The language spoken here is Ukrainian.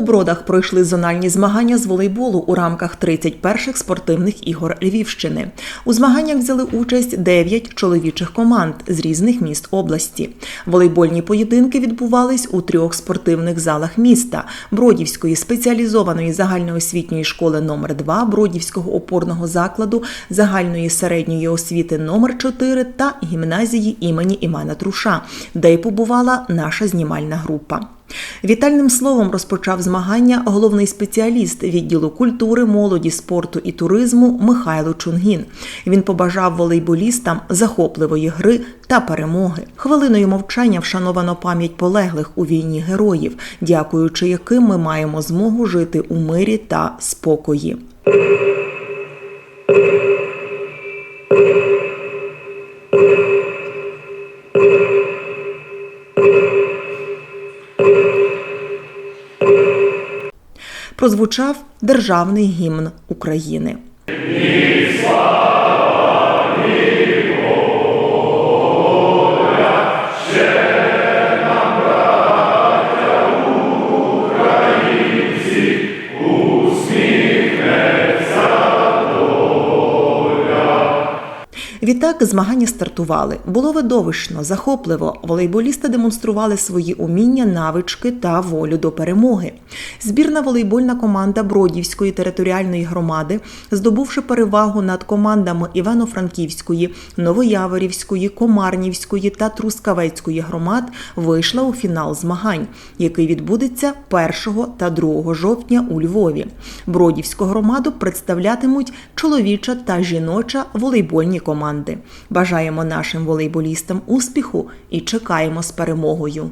бродах пройшли зональні змагання з волейболу у рамках 31-х спортивних ігор Львівщини. У змаганнях взяли участь 9 чоловічих команд з різних міст області. Волейбольні поєдинки відбувались у трьох спортивних залах міста: Бродівської спеціалізованої загальноосвітньої школи номер 2 Бродівського опорного закладу загальної середньої освіти номер 4 та гімназії імені Івана Труша, де й побувала наша знімальна група. Вітальним словом розпочав змагання головний спеціаліст відділу культури, молоді, спорту і туризму Михайло Чунгін. Він побажав волейболістам захопливої гри та перемоги. Хвилиною мовчання вшановано пам'ять полеглих у війні героїв, дякуючи яким ми маємо змогу жити у мирі та спокої. Прозвучав державний гімн України. Відтак змагання стартували. Було видовищно, захопливо. Волейболісти демонстрували свої уміння, навички та волю до перемоги. Збірна волейбольна команда Бродівської територіальної громади, здобувши перевагу над командами Івано-Франківської, Новояворівської, Комарнівської та Трускавецької громад, вийшла у фінал змагань, який відбудеться 1 та 2 жовтня у Львові. Бродівську громаду представлятимуть чоловіча та жіноча волейбольні команди. Бажаємо нашим волейболістам успіху і чекаємо з перемогою.